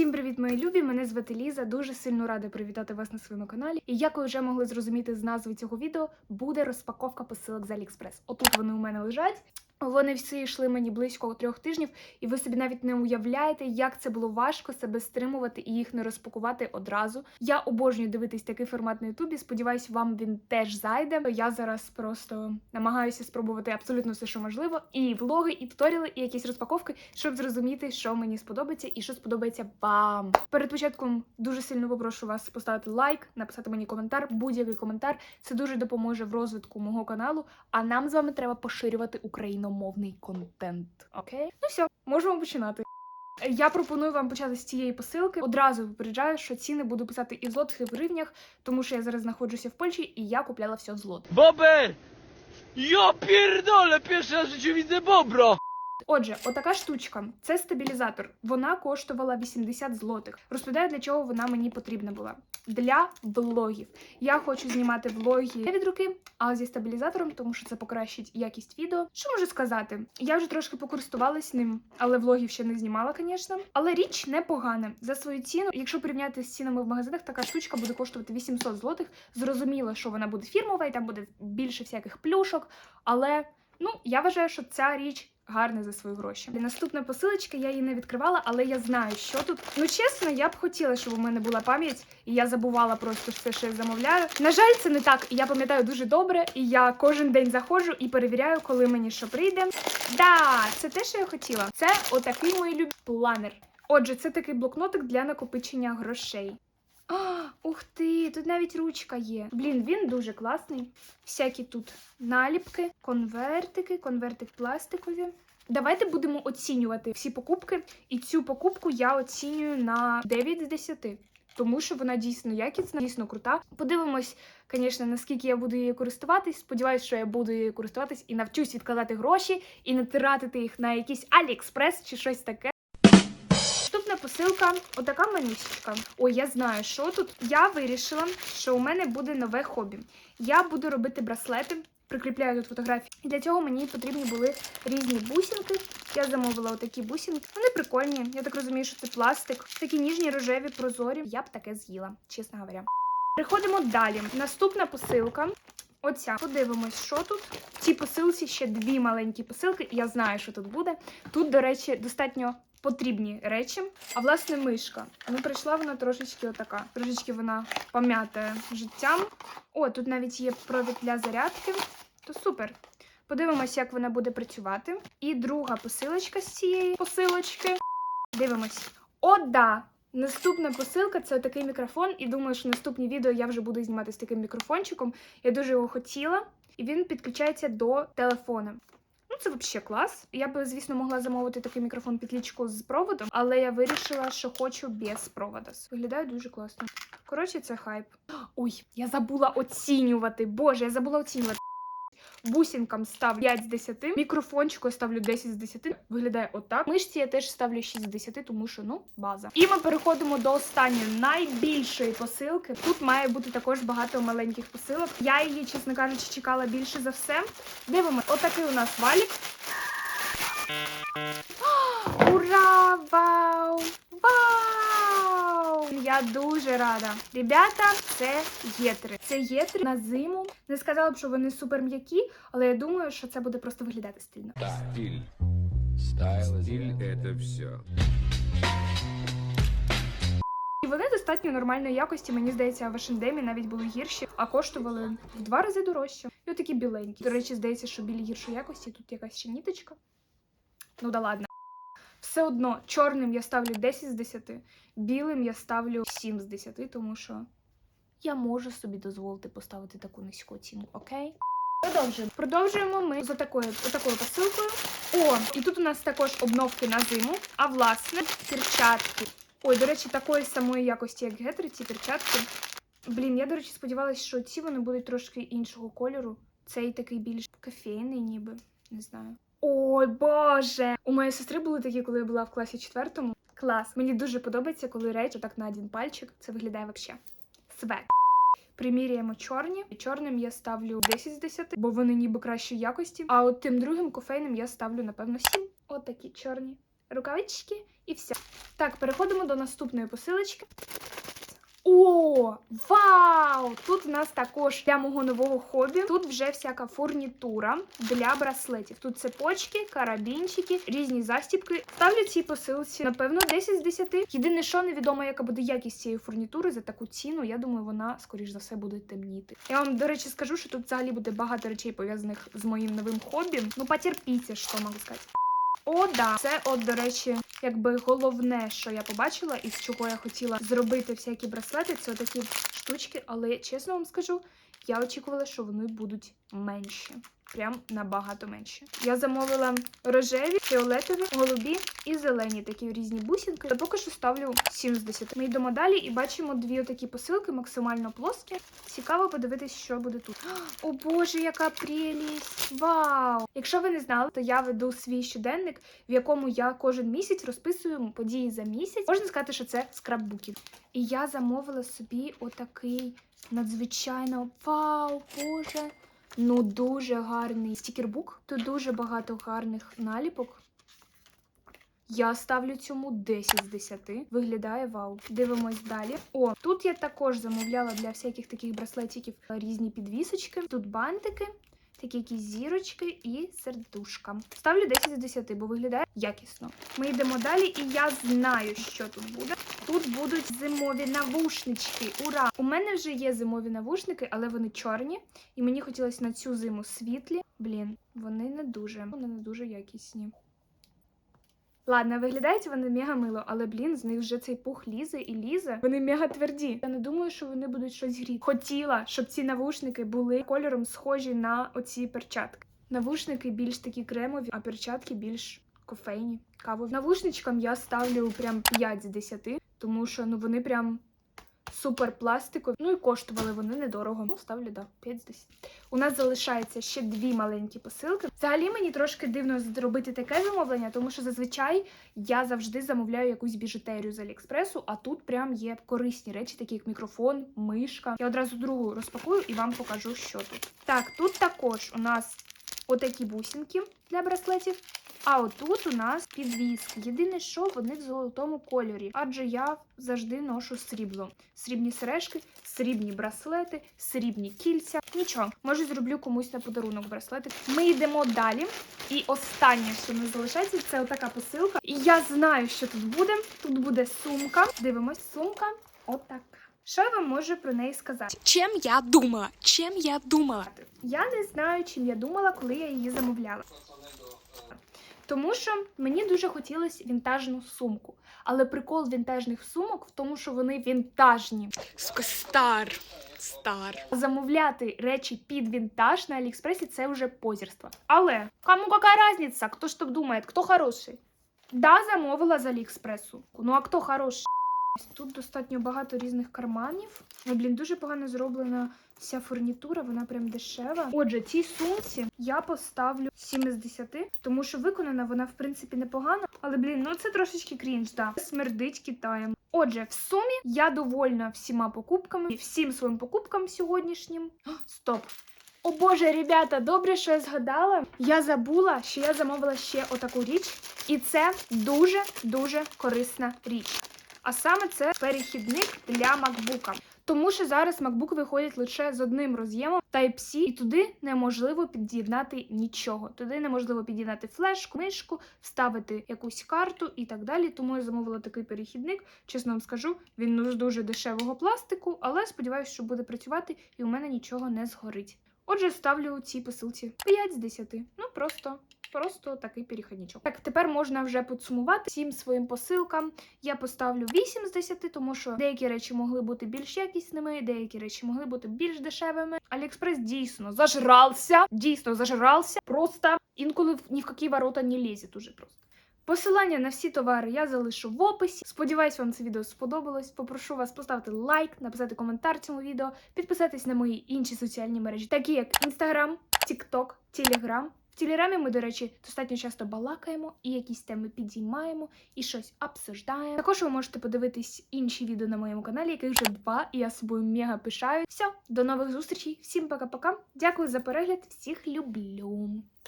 Всім привіт, мої любі! Мене звати Ліза. Дуже сильно рада привітати вас на своєму каналі. І як ви вже могли зрозуміти з назви цього відео, буде розпаковка посилок з Аліекспрес. Отут вони у мене лежать. Вони всі йшли мені близько трьох тижнів, і ви собі навіть не уявляєте, як це було важко себе стримувати і їх не розпакувати одразу. Я обожнюю дивитись такий формат на Ютубі. Сподіваюсь, вам він теж зайде. Я зараз просто намагаюся спробувати абсолютно все, що можливо, і влоги, і туторіали, і якісь розпаковки, щоб зрозуміти, що мені сподобається і що сподобається вам. Перед початком дуже сильно попрошу вас поставити лайк, написати мені коментар, будь-який коментар. Це дуже допоможе в розвитку мого каналу. А нам з вами треба поширювати україномовний контент. Окей? Ну все, можемо починати. Я пропоную вам почати з цієї посилки. Одразу попереджаю, що ціни буду писати і в злотих, і в гривнях, тому що я зараз знаходжуся в Польщі і я купляла все в злотих. Бобер! Ja пірдоле, перший раз в житті bobro! Отже, отака штучка це стабілізатор. Вона коштувала 80 злотих. Розповідаю, для чого вона мені потрібна була. Для влогів. Я хочу знімати влоги не від руки, а зі стабілізатором, тому що це покращить якість відео. Що можу сказати? Я вже трошки покористувалась ним, але влогів ще не знімала, звісно. Але річ непогана. За свою ціну, якщо порівняти з цінами в магазинах, така штучка буде коштувати 800 злотих. Зрозуміло, що вона буде фірмова і там буде більше всяких плюшок. Але ну я вважаю, що ця річ гарна за свої гроші. Наступна посилочка, я її не відкривала, але я знаю, що тут. Ну чесно, я б хотіла, щоб у мене була пам'ять, і я забувала просто все, що я замовляю. На жаль, це не так. Я пам'ятаю дуже добре, і я кожен день заходжу і перевіряю, коли мені що прийде. Да, це те, що я хотіла. Це отакий мій люб планер. Отже, це такий блокнотик для накопичення грошей. А, ух ти, тут навіть ручка є. Блін, він дуже класний. Всякі тут наліпки, конвертики, конвертик пластикові. Давайте будемо оцінювати всі покупки. І цю покупку я оцінюю на 9 з 10. Тому що вона дійсно якісна, дійсно крута. Подивимось, звісно, наскільки я буду її користуватись. Сподіваюсь, що я буду її користуватись і навчусь відкладати гроші і не тратити їх на якийсь Аліекспрес чи щось таке. Посилка, отака манюсечка. Ой, я знаю, що тут. Я вирішила, що у мене буде нове хобі. Я буду робити браслети, прикріпляю тут фотографії. І для цього мені потрібні були різні бусинки. Я замовила отакі бусинки. Вони прикольні. Я так розумію, що це пластик. Такі ніжні, рожеві, прозорі. Я б таке з'їла, чесно говоря. Переходимо далі. Наступна посилка. Оця. Подивимось, що тут. В цій посилці ще дві маленькі посилки, я знаю, що тут буде. Тут, до речі, достатньо потрібні речі. А власне мишка. Ну, прийшла вона трошечки отака. Трошечки вона пом'ята життям. О, тут навіть є провід для зарядки. То супер. Подивимось, як вона буде працювати. І друга посилочка з цієї посилочки. Дивимось. О, да! Наступна посилка це такий мікрофон, і думаю, що наступні відео я вже буду знімати з таким мікрофончиком. Я дуже його хотіла, і він підключається до телефона. Це взагалі клас. Я би, звісно, могла замовити такий мікрофон підлічку з проводом, але я вирішила, що хочу без провода. Виглядає дуже класно. Коротше, це хайп. Ой, я забула оцінювати. Боже, я забула оцінювати. Бусинкам ставлю 5 з 10, мікрофончику ставлю 10 з 10. Виглядає отак. Мишці я теж ставлю 6 з 10, тому що ну база. І ми переходимо до останньої найбільшої посилки. Тут має бути також багато маленьких посилок. Я її, чесно кажучи, чекала більше за все. Дивимось, отакий у нас валік. Ура! Вау! Вау! Я дуже рада. Ребята, це єтри. Це єтри на зиму. Не сказала б, що вони супер м'які, але я думаю, що це буде просто виглядати стильно. Стиль. Стайл. Стиль — это все. І вони достатньо нормальної якості. Мені здається, в H&M навіть були гірші, а коштували в два рази дорожче. І отакі біленькі. До речі, здається, що білі гіршої якості. Тут якась ще ніточка. Ну да ладно. Все одно чорним я ставлю 10 з 10, білим я ставлю 7 з 10, тому що я можу собі дозволити поставити таку низьку оцінку, окей? Продовжуємо. Продовжуємо ми за такою, такою посилкою. О, і тут у нас також обновки на зиму, а власне перчатки. Ой, до речі, такої самої якості, як гетри, ці перчатки. Блін, я, до речі, сподівалася, що ці вони будуть трошки іншого кольору. Цей такий більш кофейний, ніби. Не знаю. Ой, боже! У моєї сестри були такі, коли я була в класі четвертому. Клас. Мені дуже подобається, коли речі так на один пальчик. Це виглядає вообще. Свек. Приміряємо чорні. Чорним я ставлю 10 з 10, бо вони ніби кращої якості. А от тим другим кофейним я ставлю, напевно, 7. От чорні. рукавички і все. Так, переходимо до наступної посилочки. О, вау! Тут в нас також для мого нового хобі. Тут вже всяка фурнітура для браслетів. Тут цепочки, карабінчики, різні застібки. Ставлю цій посилці, напевно, 10 з 10. Єдине, що невідомо, яка буде якість цієї фурнітури за таку ціну. Я думаю, вона, скоріш за все, буде темніти. Я вам, до речі, скажу, що тут взагалі буде багато речей пов'язаних з моїм новим хобі. Ну, потерпіться, що можу сказати. О, да, це, от, до речі, якби головне, що я побачила, і з чого я хотіла зробити всякі браслети, це такі штучки, але чесно вам скажу, я очікувала, що вони будуть менші. Прям набагато менші. Я замовила рожеві, фіолетові, голубі і зелені такі різні бусинки. Я поки що ставлю 7 з 10. Ми йдемо далі і бачимо дві отакі посилки, максимально плоскі. Цікаво подивитись, що буде тут. О боже, яка прелість! Вау! Якщо ви не знали, то я веду свій щоденник, в якому я кожен місяць розписую події за місяць. Можна сказати, що це скраббуки. І я замовила собі отакий надзвичайно вау, боже. Ну, дуже гарний стікербук. Тут дуже багато гарних наліпок. Я ставлю цьому 10 з 10. Виглядає вау. Дивимось далі. О, тут я також замовляла для всяких таких браслетиків різні підвісочки. Тут бантики, такі якісь зірочки і сердушка. Ставлю 10 з 10, бо виглядає якісно. Ми йдемо далі, і я знаю, що тут буде. Тут будуть зимові навушнички. Ура! У мене вже є зимові навушники, але вони чорні. І мені хотілося на цю зиму світлі. Блін, вони не дуже, вони не дуже якісні. Ладно, виглядають вони мега мило, але блін, з них вже цей пух лізе і лізе. Вони мега тверді. Я не думаю, що вони будуть щось гріти. Хотіла, щоб ці навушники були кольором схожі на оці перчатки. Навушники більш такі кремові, а перчатки більш кофейні. Кавові. Навушничкам я ставлю прям 5 з 10, тому що ну вони прям супер пластикові. Ну і коштували вони недорого. Ну, ставлю, да, 5 з 10. У нас залишається ще дві маленькі посилки. Взагалі мені трошки дивно зробити таке замовлення, тому що зазвичай я завжди замовляю якусь біжутерію з Аліекспресу, а тут прям є корисні речі, такі як мікрофон, мишка. Я одразу другу розпакую і вам покажу, що тут. Так, тут також у нас отакі бусинки для браслетів. А отут у нас підвіски. Єдине, що вони в золотому кольорі, адже я завжди ношу срібло. Срібні сережки, срібні браслети, срібні кільця. Нічого, може зроблю комусь на подарунок браслети. Ми йдемо далі. І останнє, що не залишається, це отака посилка. І я знаю, що тут буде. Тут буде сумка. Дивимось, сумка. Отака. Що я вам можу про неї сказати? Чем я думала? Чем я думала? Я не знаю, чим я думала, коли я її замовляла. Тому що мені дуже хотілося вінтажну сумку. Але прикол вінтажних сумок в тому, що вони вінтажні. Сука, стар. Стар. Замовляти речі під вінтаж на Аліекспресі це вже позірство. Але кому яка різниця? Хто ж так думає, хто хороший? Да, замовила з Аліекспресу. Ну а хто хороший? Тут достатньо багато різних карманів. Ну, блін, дуже погано зроблена вся фурнітура, вона прям дешева. Отже, цій сумці я поставлю 7 з 10, тому що виконана вона, в принципі, непогано. Але, блін, ну це трошечки крінж, да. Смердить Китаєм. Отже, в сумі я довольна всіма покупками, всім своїм покупкам сьогоднішнім. О, Стоп! О боже, ребята, добре, що я згадала. Я забула, що я замовила ще отаку річ, і це дуже дуже корисна річ. А саме це перехідник для макбука. Тому що зараз MacBook виходить лише з одним роз'ємом Type-C, і туди неможливо під'єднати нічого. Туди неможливо під'єднати флешку, мишку, вставити якусь карту і так далі. Тому я замовила такий перехідник. Чесно вам скажу, він з дуже дешевого пластику, але сподіваюся, що буде працювати і у мене нічого не згорить. Отже, ставлю цій посилці 5 з 10. Ну просто. Просто такий перехідничок. Так, тепер можна вже підсумувати всім своїм посилкам. Я поставлю 8 з 10, тому що деякі речі могли бути більш якісними, деякі речі могли бути більш дешевими. Аліекспрес дійсно зажрався, дійсно зажрався. Просто інколи ні в які ворота не лізет уже просто. Посилання на всі товари я залишу в описі. Сподіваюсь, вам це відео сподобалось. Попрошу вас поставити лайк, написати коментар цьому відео, підписатись на мої інші соціальні мережі, такі як Instagram, TikTok, Telegram. В Телеграмі ми, до речі, достатньо часто балакаємо і якісь теми підіймаємо і щось обсуждаємо. Також ви можете подивитись інші відео на моєму каналі, яких вже два, і я собою мега пишаю. Все, до нових зустрічей. Всім пока-пока. Дякую за перегляд. Всіх люблю.